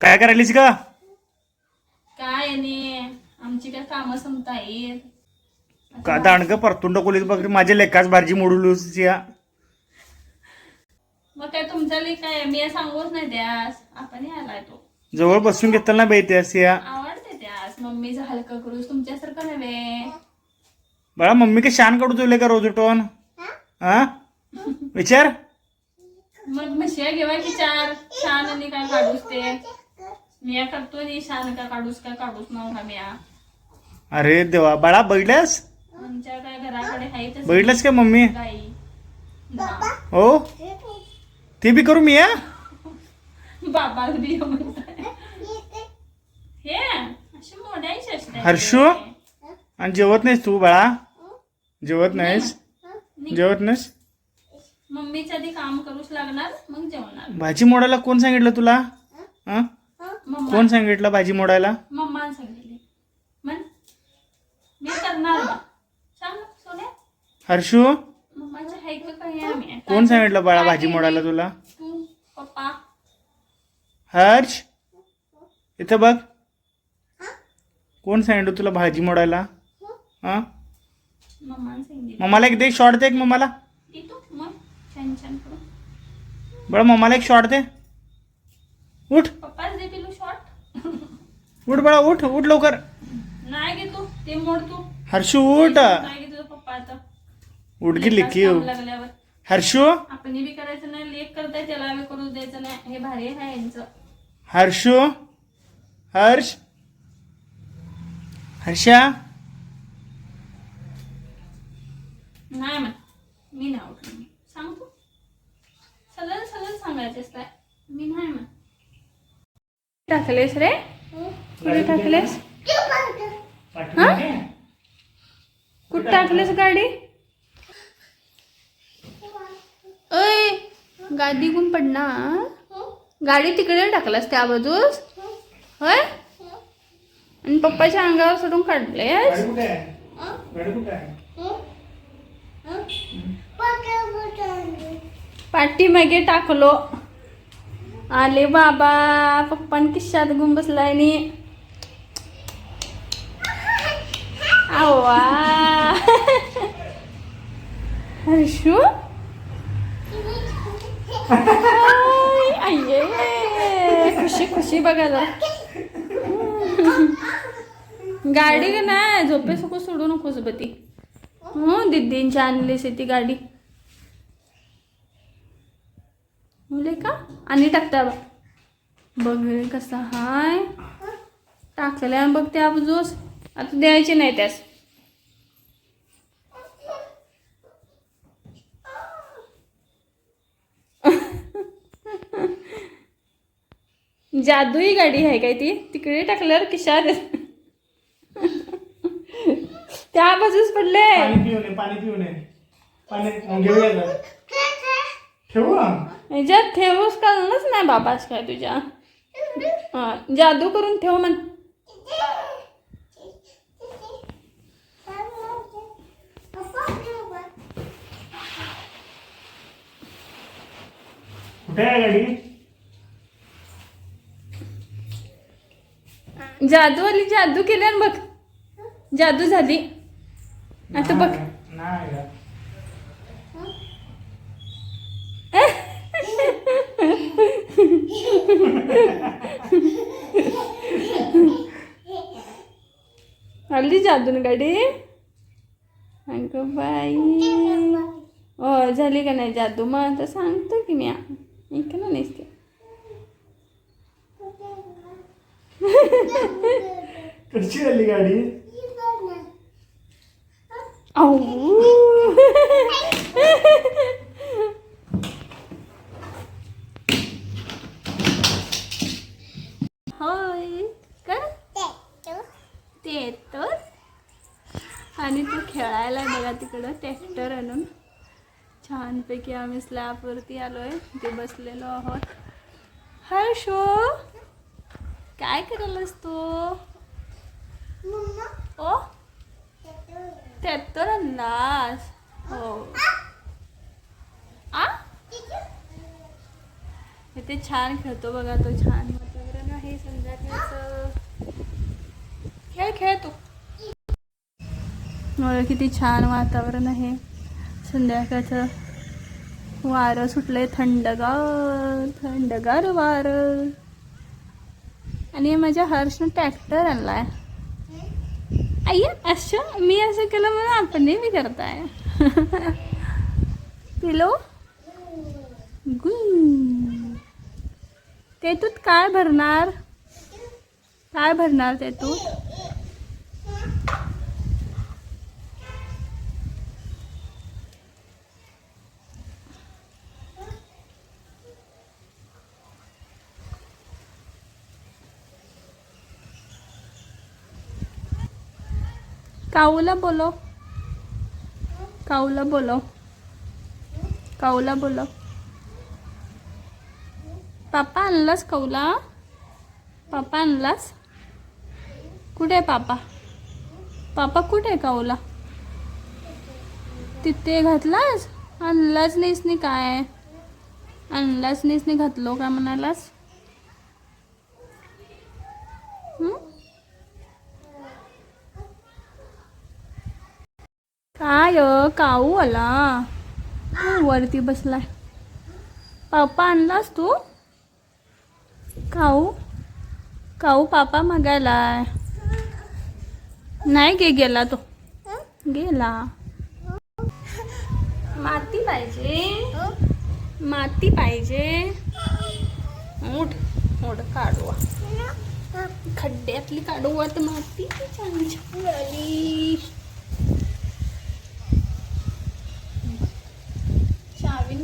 काय करायलीस का काय याने आमची काय कामं संपता येत का दांडग परतून कोलीस बघ माझ्या लेखाच भाजी मोडूलूस या. मग काय तुमच्या लेख काय? मी सांगूच नाही त्यास आपण आलाय तो. जवळ बसून घेताल ना बेत्यास या. आवडते त्यास. मम्मीचं हलकं करूस तुमच्यासारखं नव्हे. बाळा मम्मी का शान काढू तुले का रोज उठवून हा विचार. मग म्हशी घेवा की चार? छान आणि काय काढूस ते? मी करतो आणि छान का काढूस म्या. अरे देवा बाळा बघितल्यास आमच्या काय घराकडे आहे बघितल्यास का मम्मी? गाई ना. हो? ते बी करू मी या बाबा बी म्हणताय. हे अशी मोडायची असते हर्षू? आणि जेवत नाहीस तू बाळा? जेवत नाहीस? जेवत नाहीस? मम्मीच्या आधी काम करूच लागणार मग जेवणार. भाजी मोडायला कोण सांगितलं तुला? हा? मम्मा. कोण सांगितलं भाजी मोडायला? मम्मान सांगितले. म्हण. मी करणार बा. सांग सोन्या. हर्षू? मम्माच्या आम्ही? कोण सांगितलं बाळा भाजी मोडायला तुला? तू पप्पा. हर्ष? इथं बघ. कोण सांगितलं तुला भाजी मोडायला? हा? सांगितले. मम्माला एक दे शॉर्ट दे एक मम्माला. ती तू मग. छान छान करून बरं मम्माला एक शॉर्ट दे. उठ. पप्पाच दे पिलू शॉर्ट उठ बाळा उठ उठ लवकर. नाही घे तू ते मोड तू. हर्षू उठ. नाही घे तुझं पप्पा आता. उठ गेली लेकास की काम लागल्यावर. हर्षू? आपण बी करायचं नाही लेख करताय त्याला बी करू द्यायचं नाही. हे भारी आहे यांचं. हर्षू? हर्ष? हर्षा? नाही म्हण. मी नाही उठलो मी सांग तू. सगळं सगळं सांगायचंच काय मी नाही म्हण. टाकलेस रे? कुठे टाकलेस? कुठे टाकलेस गाडी? अय गादी कोण पडणार. गाडी तिकडे टाकलास त्या बाजूस? होय? आणि पप्पाच्या अंगावर सोडून काढलेस? पाठीमागे टाकलो. आले बाबा पप्पान किशात गुम बसलाय नि. आवा हर्षू आये खुशी खुशी बघायला. गाडी का नाही झोपे सको सोडू नकोस बती. हो दिदींची आणलीस ती गाडी. मुले का आणि टाकता बा बघ कसा हाय. टाकल्या बघ त्या बाजूस आता द्यायचे नाही त्यास. जादुई गाडी आहे काय ती? तिकडे टाकल्यावर किशात. त्या बाजूस पडले. पाणी पिऊ नये पाणी पिऊ नये पाणी घेऊया ठेवू? ह्याच्यात ठेवूस काढूनच नाही बाबास काय तुझ्या. हा, जादू करून ठेव म्हण. कुठे आहे गाडी? जादू आली जादू केल्यान बघ. जादू झाली. आता बघ. नाही. आली जादून गाडी. अगं बाई. हो झाली का नाही जादू? मग आता सांगतो की मी. ऐकलं नाहीस ते कशी आली गाडी? आऊ होय काय ते तर आणि तू खेळायला बघा तिकडं ट्रॅक्टर आणून. छानपैकी आम्ही स्लॅबवरती आलोय ते बसलेलो आहोत. हर्षो काय करायलास तू? ओ? ट्रॅक्टर आणलास? हो. आ? इथे छान खेळतो बघा तो छान. वातावरण आहे खेळायचं खेळ खेळ तू. किती छान वातावरण आहे. संध्याकाळचं वारं सुटलंय थंडगार थंडगार वारं. आणि माझ्या हर्षनं ट्रॅक्टर आणलाय. आई असं मी असं केलं म्हणून आपण मी करताय. पिलो? गुं ते तूत काय भरणार? काय भरणार ते तू काऊला बोलो. काऊला बोलो. काऊला बोलो. पापा आणलास काऊला? पापा आणलास? कुठे आहे पापा? पापा कुठे आहे काऊला? तिथे घातलास? आणलाच नाहीस नाही काय? आणलाच नाहीस नाही घातलो का म्हणालास? आय काऊ आला? वरती बसलाय. पापा आणलास तू? काऊ? काऊ पापा मागायलाय? नाही गे गेला तो. गेला. माती पाहिजे. माती पाहिजे. उठ उठ काढू खड्ड्यातली काढू आता माती. छान छान आली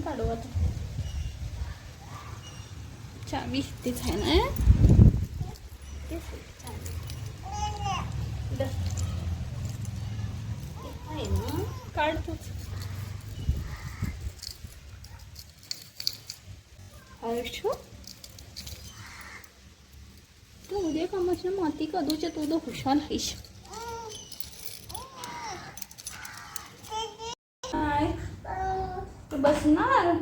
चावीन काढू आता चावी तीच आहे ना तेच आहे, चावी. द. ते आहे ना काढ तूच आयुष्य तू उद्या कामाच्या माती कदूच्या तुझं हुशार आहेस काय तू बसणार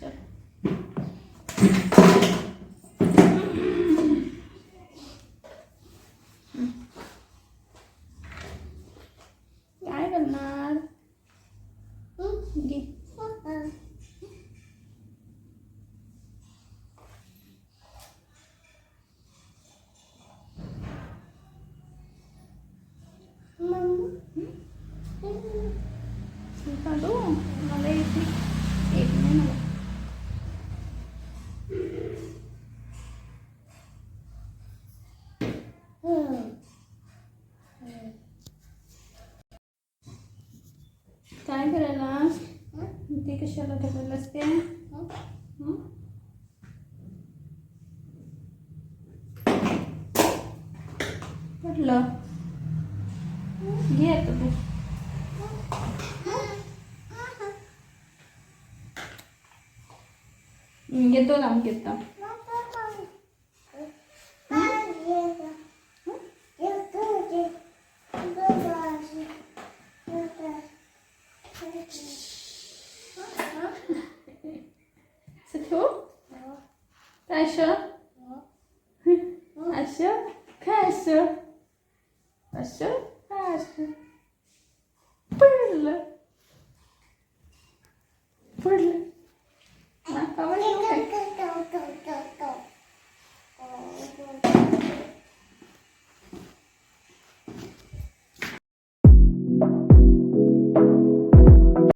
चल. काय करणार घे. तू काढू मला येते येत नाही मला काय करायला ते कशाला करायलास असते म्हटलं घे आता तू घेतो लांब घेता काय